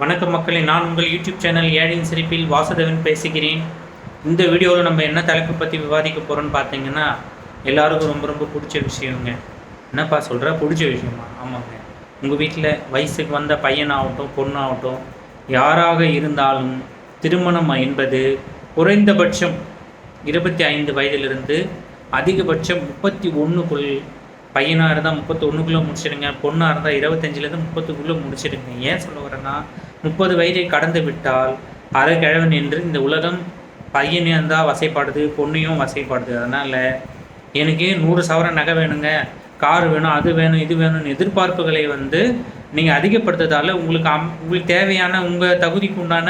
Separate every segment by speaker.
Speaker 1: வணக்கம் மக்களே நான் உங்கள் யூடியூப் சேனல் ஏழின் சிரிப்பில் வாசுதேவன் பேசுகிறேன். இந்த வீடியோவில் நம்ம என்ன தலைப்பு பற்றி விவாதிக்க போகிறோம்னு பார்த்தீங்கன்னா எல்லாருக்கும் ரொம்ப ரொம்ப பிடிச்ச விஷயங்க. என்னப்பா சொல்கிற பிடிச்ச விஷயமா? ஆமாங்க. உங்கள் வீட்டில் வயசுக்கு வந்த பையனாகட்டும் பொண்ணாகட்டும் யாராக இருந்தாலும் திருமணம் என்பது குறைந்தபட்சம் இருபத்தி ஐந்து வயதிலிருந்து அதிகபட்சம் முப்பத்தி ஒன்றுக்குள் பையனாக இருந்தால் முப்பத்தொன்றுக்குள்ளே முடிச்சிடுங்க பொண்ணாக இருந்தால் இருபத்தஞ்சிலேருந்து முப்பத்துக்குள்ளே முடிச்சிடுங்க. ஏன் சொல்ல வரேன்னா முப்பது வயதை கடந்து விட்டால் அரை கிழவன் என்று இந்த உலகம் பையனையும் இருந்தால் வசைப்பாடுது பொண்ணையும் வசைப்பாடுது. அதனால் எனக்கு நூறு சவரன் நகை வேணுங்க கார் வேணும் அது வேணும் இது வேணும்னு எதிர்பார்ப்புகளை வந்து நீங்கள் அதிகப்படுத்துறதால உங்களுக்கு அம் உங்களுக்கு தேவையான உங்கள் தகுதிக்கு உண்டான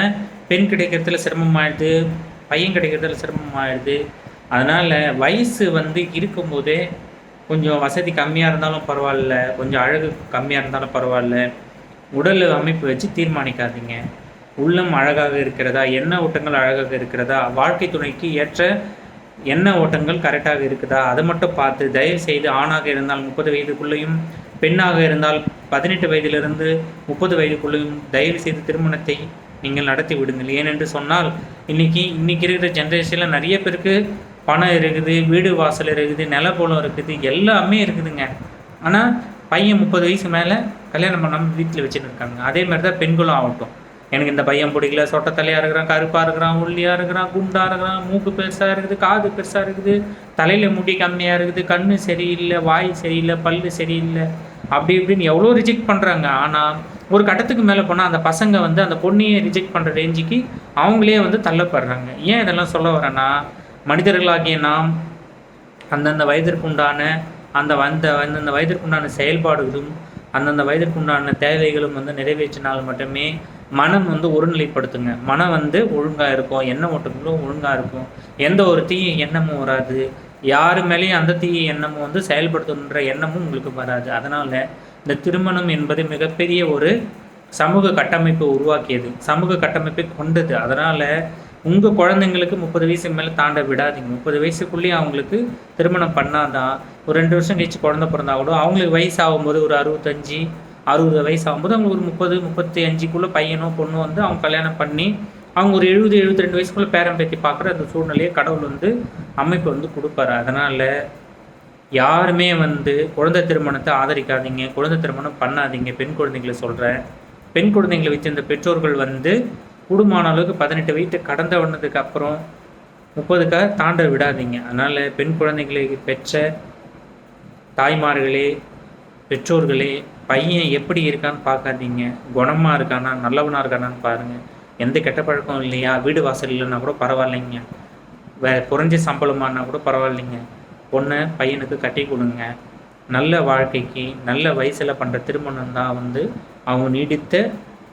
Speaker 1: பெண் கிடைக்கிறதுல சிரமமாயிடுது பையன் கிடைக்கிறதுல சிரமமாயிடுது அதனால் வயசு வந்து இருக்கும்போதே கொஞ்சம் வசதி கம்மியாக இருந்தாலும் பரவாயில்ல கொஞ்சம் அழகு கம்மியாக இருந்தாலும் பரவாயில்ல. உடல் அமைப்பு வச்சு தீர்மானிக்காதீங்க. உள்ளம் அழகாக இருக்கிறதா எண்ண ஓட்டங்கள் அழகாக இருக்கிறதா வாழ்க்கை துணைக்கு ஏற்ற எண்ண ஓட்டங்கள் கரெக்டாக இருக்குதா அதை மட்டும் பார்த்து தயவு செய்து ஆணாக இருந்தால் முப்பது வயதுக்குள்ளேயும் பெண்ணாக இருந்தால் பதினெட்டு வயதிலிருந்து முப்பது வயதுக்குள்ளேயும் தயவு செய்து திருமணத்தை நீங்கள் நடத்தி விடுங்கள். ஏனென்று சொன்னால் இன்றைக்கி இன்றைக்கி இருக்கிற ஜென்ரேஷனில் நிறைய பேருக்கு பணம் இருக்குது வீடு வாசல் இருக்குது நிலப்போலம் இருக்குது எல்லாமே இருக்குதுங்க. ஆனால் பையன் முப்பது வயசு மேலே கல்யாணம் பண்ணாமல் வீட்டில் வச்சுட்டு இருக்காங்க. அதே மாதிரி தான் பெண்களும் ஆகட்டும். எனக்கு இந்த பையன் பிடிக்கல சொட்ட தலையாக இருக்கிறான் கருப்பாக இருக்கிறான் ஒல்லியாக இருக்கிறான் குண்டாக இருக்கிறான் மூக்கு பெருசாக இருக்குது காது பெருசாக இருக்குது தலையில் முடி கம்மியாக இருக்குது கண் சரியில்லை வாய் சரியில்லை பல்லு சரியில்லை. அப்படி இப்படின்னு எவ்வளோ ரிஜெக்ட் பண்ணுறாங்க ஆனால் ஒரு கட்டத்துக்கு மேலே போனால் அந்த பசங்க வந்து அந்த பொண்ணையே ரிஜெக்ட் பண்ணுற ரேஞ்சுக்கு அவங்களே வந்து தள்ளப்படுறாங்க. ஏன் இதெல்லாம் சொல்ல வரேன்னா மனிதர்களாகிய நாம் அந்தந்த வயதிற்குண்டான அந்த வந்த அந்தந்த வயதிற்குண்டான செயல்பாடுகளும் அந்தந்த வயதிற்குண்டான தேவைகளும் வந்து நிறைவேற்றினால் மட்டுமே மனம் வந்து ஒருநிலைப்படுத்துங்க. மனம் வந்து ஒழுங்காக இருக்கும். எண்ண ஓட்டங்களும் ஒழுங்காக இருக்கும். எந்த ஒரு தீய எண்ணமும் வராது. யாரு மேலேயும் அந்த தீய எண்ணமும் வந்து செயல்படுத்தணுன்ற எண்ணமும் உங்களுக்கு வராது. அதனால் இந்த திருமணம் என்பது மிகப்பெரிய ஒரு சமூக கட்டமைப்பை உருவாக்கியது. சமூக கட்டமைப்பை கொண்டது. அதனால் உங்கள் குழந்தைங்களுக்கு முப்பது வயசுக்கு மேலே தாண்ட விடாதீங்க. முப்பது வயசுக்குள்ளேயே அவங்களுக்கு திருமணம் பண்ணாதான் ஒரு ரெண்டு வருஷம் கழிச்சு குழந்தை பிறந்தா கூட அவங்களுக்கு வயசு ஆகும்போது ஒரு அறுபத்தஞ்சி அறுபது வயசு ஆகும்போது அவங்களுக்கு ஒரு முப்பது முப்பத்தி அஞ்சுக்குள்ளே பையனோ பொண்ணோ வந்து அவங்க கல்யாணம் பண்ணி அவங்க ஒரு எழுபது எழுபத்தி ரெண்டு வயசுக்குள்ளே பேரம் பேத்தி பார்க்குற அந்த சூழ்நிலையை கடவுள் வந்து அமைப்பு வந்து கொடுப்பாரு. அதனால் யாருமே வந்து குழந்தை திருமணத்தை ஆதரிக்காதீங்க குழந்தை திருமணம் பண்ணாதீங்க பெண் குழந்தைங்களை சொல்கிறேன் பெண் குழந்தைங்களை வச்சிருந்த பெற்றோர்கள் வந்து கூடுமான அளவுக்கு பதினெட்டு வயது கடந்த வந்ததுக்கு அப்புறம் முப்பதுக்காக தாண்ட விடாதீங்க. அதனால் பெண் குழந்தைகளை பெற்ற தாய்மார்களே பெற்றோர்களே பையன் எப்படி இருக்கான்னு பார்க்காதீங்க. குணமாக இருக்கானா நல்லவனாக இருக்கானான்னு பாருங்கள் எந்த கெட்ட பழக்கம் இல்லையா? வீடு வாசல் இல்லைன்னா கூட பரவாயில்லைங்க. வே குறைஞ்ச சம்பளமானா கூட பரவாயில்லைங்க. பொண்ணை பையனுக்கு கட்டி கொடுங்க. நல்ல வாழ்க்கைக்கு நல்ல வயசில் பண்ணுற திருமணம் தான் வந்து அவங்க நீடித்த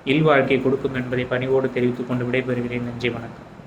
Speaker 1: இல்வாழ்க்கை கொடுக்கும் என்பதை பணிவோடு தெரிவித்துக் கொண்டு விடைபெறுகிறேன். நன்றி வணக்கம்.